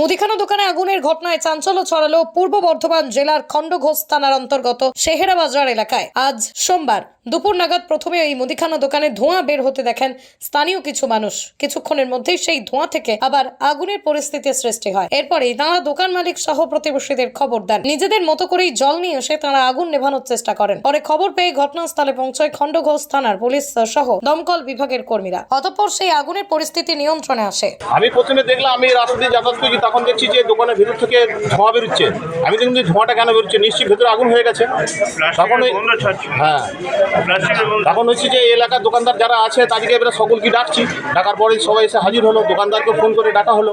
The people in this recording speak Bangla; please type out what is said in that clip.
মুদিখানা দোকানে আগুনের ঘটনায় চাঞ্চল্য ছড়ালো পূর্ব বর্ধমান জেলার খণ্ডঘোষ থানার অন্তর্গত সেহেরা বাজার এলাকায়। আজ সোমবার দুপুর নাগাদ প্রথমে এই মুদিখানা দোকানে ধোঁয়া বের হতে দেখেন স্থানীয় কিছু মানুষ। কিছুক্ষণের মধ্যেই সেই ধোঁয়া থেকে আবার আগুনের পরিস্থিতির সৃষ্টি হয়। এরপরেই তাঁরা দোকান মালিক সহ প্রতিবেশীদের খবর দেন। নিজেদের মতো করেই জল নিয়ে এসে তাঁরা আগুন নেভানোর চেষ্টা করেন। পরে খবর পেয়ে ঘটনাস্থলে পৌঁছয় খণ্ডঘোষ থানার পুলিশ সহ দমকল বিভাগের কর্মীরা। অতঃপর সেই আগুনের পরিস্থিতি নিয়ন্ত্রণে আসে। আমি প্রথমে দেখলাম আমি রাস্তা দিয়ে যাতায়াত তখন দেখছি যে দোকানের ভেতর থেকে ধোঁয়া বেরোচ্ছে। আমি দেখলাম যে ধোঁয়াটা কেন বেরোচ্ছে? নিশ্চয়ই ভেতরে আগুন হয়ে গেছে। তখন হ্যাঁ। তখন হচ্ছে যে এলাকার দোকানদার যারা আছে তাদেরকে এবার সকলকে ডাকছি। ডাকার পরে সবাই এসে হাজির হলো। দোকানদারকে ফোন করে ডাকা হলো।